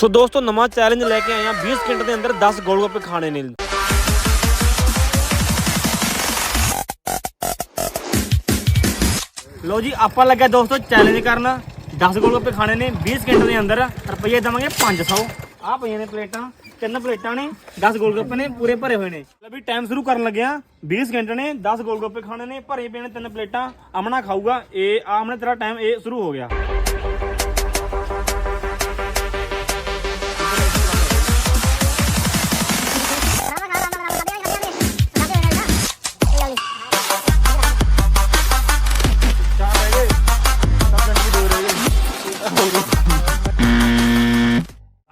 ਸੋ ਦੋਸਤੋ, ਨਵਾਂ ਚੈਲੰਜ ਲੈ ਕੇ ਆਏ ਆ 20 ਸਕਿੰਟ ਦੇ ਅੰਦਰ 10 ਗੋਲਗੱਪੇ ਖਾਣੇ ਨੇ। ਲੋ ਜੀ, ਆਪਾਂ ਲੱਗਾ ਦੋਸਤੋ ਚੈਲੰਜ ਕਰਨ। 10 ਗੋਲਗੱਪੇ ਖਾਣੇ ਨੇ 20 ਸਕਿੰਟ ਦੇ ਅੰਦਰ। ਰੁਪਈਏ ਦੇਵਾਂਗੇ 500 ਆ ਪਈਆਂ ਨੇ ਪਲੇਟਾਂ, ਤਿੰਨ ਪਲੇਟਾਂ ਨੇ 10 ਗੋਲਗੱਪੇ ਨੇ, ਪੂਰੇ ਭਰੇ ਹੋਏ ਨੇ। ਲੈ ਵੀ ਟਾਈਮ ਸ਼ੁਰੂ ਕਰਨ ਲੱਗਿਆ 20 ਸਕਿੰਟ ਨੇ 10 ਗੋਲਗੱਪੇ ਖਾਣੇ ਨੇ, ਭਰੇ ਪਏ ਨੇ ਤਿੰਨ ਪਲੇਟਾਂ। ਅਮਨਾ ਖਾਊਗਾ। ਇਹ ਆ ਅਮਨੇ, ਤੇਰਾ ਟਾਈਮ ਇਹ ਸ਼ੁਰੂ ਹੋ ਗਿਆ।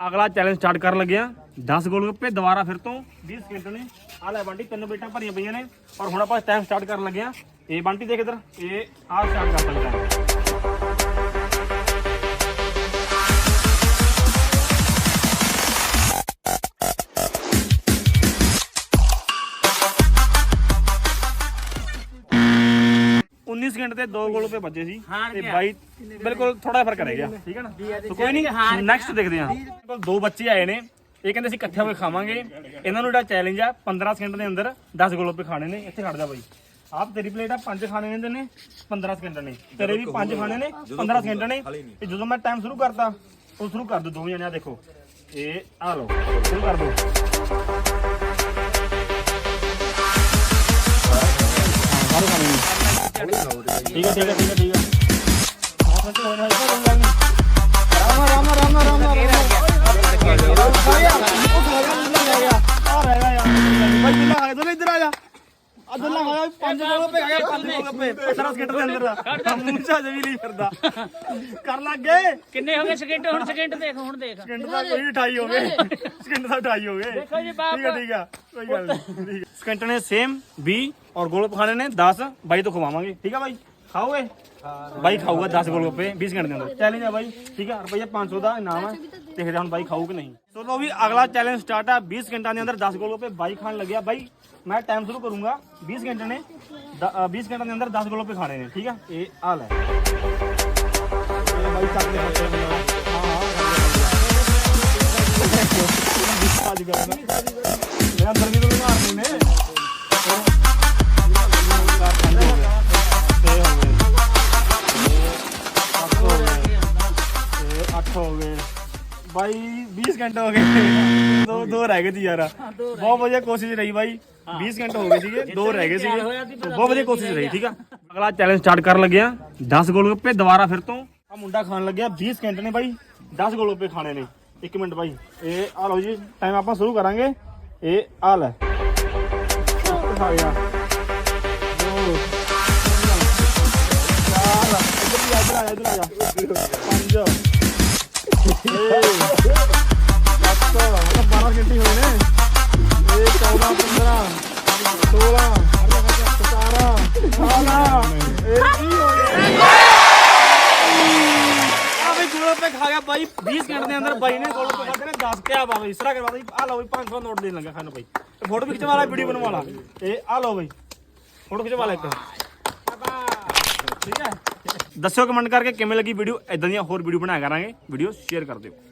ਅਗਲਾ ਚੈਲੰਜ ਸਟਾਰਟ ਕਰਨ ਲੱਗਿਆ 10 ਗੋਲਗੱਪੇ ਦੁਬਾਰਾ ਫਿਰ ਤੋਂ 20 ਸਕਿੰਟ ਨੇ। ਆ ਲੈ ਬੰਟੀ, ਤਿੰਨ ਬੇਟਾਂ ਭਰੀਆਂ ਪਈਆਂ ਨੇ। ਔਰ ਹੁਣ ਆਪਾਂ ਟਾਈਮ ਸਟਾਰਟ ਕਰਨ ਲੱਗਿਆ ਇਹ ਬੰਟੀ ਦੇਖ ਇਧਰ, ਇਹ ਆ ਸਟਾਰਟ ਕਰ ਸਕਦਾ। ਸਕਿੰਟ ਤੇ ਦੋ ਗੋਲ ਪੇ ਵੱਜੇ ਸੀ। ਤੇ ਬਾਈ ਬਿਲਕੁਲ ਥੋੜਾ ਫ਼ਰਕ ਰਹਿ ਗਿਆ। ਠੀਕ ਹੈ ਨਾ? ਤਾਂ ਕੋਈ ਨਹੀਂ ਨੈਕਸਟ ਦੇਖਦੇ ਹਾਂ। ਕੋਲ ਦੋ ਬੱਚੇ ਆਏ ਨੇ। ਇਹ ਕਹਿੰਦੇ ਅਸੀਂ ਇਕੱਠੇ ਹੋ ਕੇ ਖਾਵਾਂਗੇ। ਇਹਨਾਂ ਨੂੰ ਜਿਹੜਾ ਚੈਲੰਜ ਆ 15 ਸਕਿੰਟ ਦੇ ਅੰਦਰ 10 ਗੋਲ ਪੇ ਖਾਣੇ ਨੇ। ਇੱਥੇ ਖੜ ਜਾ ਬਾਈ। ਆਪ ਤੇਰੀ ਪਲੇਟ ਆ ਪੰਜ ਖਾਣੇ ਨੇ ਨੇ 15 ਸਕਿੰਟ ਨੇ। ਤੇਰੇ ਵੀ ਪੰਜ ਖਾਣੇ ਨੇ 15 ਸਕਿੰਟ ਨੇ। ਤੇ ਜਦੋਂ ਮੈਂ ਟਾਈਮ ਸ਼ੁਰੂ ਕਰਤਾ ਉਹ ਸ਼ੁਰੂ ਕਰ ਦੋ ਦੋਵੇਂ ਜਣੇ ਆ ਦੇਖੋ। ਇਹ ਆ ਲਓ ਸ਼ੁਰੂ ਕਰ ਦੋ। ਠੀਕ ਹੈ ਠੀਕ ਹੈ ਠੀਕ ਹੈ ਹਾਂ ਸੱਚ ਹੋਣਾ ਹੈ ਰਾਮ ਰਾਮ ਰਾਮ ਰਾਮ ਰਾਮ ਇੱਧਰ ਆ ਜਾ ਅਦੁੱਲਾ ਹੋਇਆ ਪੰਜ ਗੋਲ ਪੇ ਗਿਆ ਪੰਜ ਗੋਲ ਪੇ 15 ਸਕਿੰਟ ਦੇ ਅੰਦਰ ਮੂੰਹ ਚਾ ਜਵੀ ਨਹੀਂ ਫਿਰਦਾ ਕਰ ਲੱਗ ਕਿੰਨੇ ਹੋ ਗਏ? ਸਕਿੰਟ ਹੁਣ ਸਕਿੰਟ ਦੇਖ ਹੁਣ ਦੇਖ। ਸਕਿੰਟ ਦਾ ਕੋਈ 28 ਹੋ ਗਏ। ਸਕਿੰਟ ਦਾ 28 ਹੋ ਗਏ। ਦੇਖੋ ਜੀ ਬਾਪ ਠੀਕ ਹੈ ਠੀਕ ਹੈ ਕੋਈ ਗੱਲ ਨਹੀਂ ਸਕਿੰਟ ਨੇ ਸੇਮ 20 ਔਰ ਗੋਲ ਖਾਣੇ ਨੇ 10 ਬਾਈ ਤੋਂ ਖਵਾਵਾਂਗੇ ਠੀਕ ਹੈ ਬਾਈ ਖਾਓਗੇ ਬਾਈ ਖਾਊਗਾ 10 ਗੋਲ ਗੱਪੇ 20 ਸਕਿੰਟ ਦੇ ਅੰਦਰ ਚੈਲੰਜ ਹੈ ਬਾਈ ਠੀਕ ਹੈ ਰੁਪਈਆ 500 ਦਾ ਇਨਾਮ ਹੈ ਦੇਖਦੇ ਹਾਂ ਹੁਣ ਬਾਈ ਖਾਊ ਕਿ ਨਹੀਂ ਸੋ ਲੋ ਵੀ ਅਗਲਾ ਚੈਲੰਜ ਸਟਾਰਟ ਆ 20 ਸਕਿੰਟਾਂ ਦੇ ਅੰਦਰ 10 ਗੋਲ ਗੱਪੇ ਬਾਈ ਖਾਣ ਲੱਗਿਆ ਬਾਈ ਮੈਂ ਟਾਈਮ ਸ਼ੁਰੂ ਕਰੂੰਗਾ 20 ਸਕਿੰਟ ਨੇ ਦ- ਅ, 20 ਸਕਿੰਟਾਂ ਦੇ ਅੰਦਰ 10 ਗੋਲ ਗੱਪੇ ਖਾਣੇ ਨੇ ਅੱਠ ਹੋ ਗਏ ਬਾਈ 20 ਘੰਟੇ ਹੋ ਗਏ ਦੋ ਦੋ ਰਹਿ ਗਏ ਸੀ ਯਾਰ ਬਹੁਤ ਵਧੀਆ ਕੋਸ਼ਿਸ਼ ਰਹੀ ਬਾਈ 20 ਘੰਟੇ ਹੋ ਗਏ ਸੀਗੇ ਦੋ ਰਹਿ ਗਏ ਸੀਗੇ ਬਹੁਤ ਵਧੀਆ ਕੋਸ਼ਿਸ਼ ਰਹੀ ਠੀਕ ਆ ਅਗਲਾ ਚੈਲੰਜ ਸਟਾਰਟ ਕਰਨ ਲੱਗਿਆ 10 ਗੋਲ ਗੱਪੇ ਦੁਬਾਰਾ ਫਿਰ ਤੋਂ ਆ ਮੁੰਡਾ ਖਾਣ ਲੱਗਿਆ 20 ਘੰਟੇ ਨੇ ਬਾਈ 10 ਗੋਲ ਗੱਪੇ ਖਾਣੇ ਨੇ 1 ਮਿੰਟ ਬਾਈ ਇਹ ਆ ਲਓ ਜੀ ਟਾਈਮ ਆਪਾਂ ਸ਼ੁਰੂ ਕਰਾਂਗੇ ਇਹ ਆ ਲੈ ਖਾ ਗਿਆ ਦੋ ਚਾਰ ਇੱਧਰ ਆ ਜਾ ਇੱਧਰ ਆ ਜਾ ਪੇ ਖਾ ਗਿਆ 20 ਘੰਟੇ ਦੇ ਅੰਦਰ ਬਾਈ ਨੇ ਗੋਲ ਪੇ ਖਾ 10 ਕਿਆ ਬਾ ਇਸ ਤਰ੍ਹਾਂ ਕਰਵਾ ਬਈ। ਆ ਲਓ ਬਈ 500 ਨੋਟ ਦੇਣ ਲੱਗਾ ਖਾਨੂੰ ਬਾਈ। ਫੋਟੋ ਵੀ ਖਿਚਵਾ ਲਾ ਵੀਡੀਓ ਬਣਵਾ ਲਾ ਇਹ ਆ ਲਓ ਬਈ, ਫੋਟੋ ਖਿਚਵਾ ਲੈ ਇੱਕ। ਠੀਕ ਹੈ? ਦੱਸਿਓ ਕਮੈਂਟ ਕਰਕੇ ਕਿਵੇਂ ਲੱਗੀ ਵੀਡੀਓ ਇਦਾਂ ਦੀਆਂ ਹੋਰ ਵੀਡੀਓ ਬਣਾਇਆ ਕਰਾਂਗੇ। ਵੀਡੀਓ ਸ਼ੇਅਰ ਕਰ ਦਿਓ।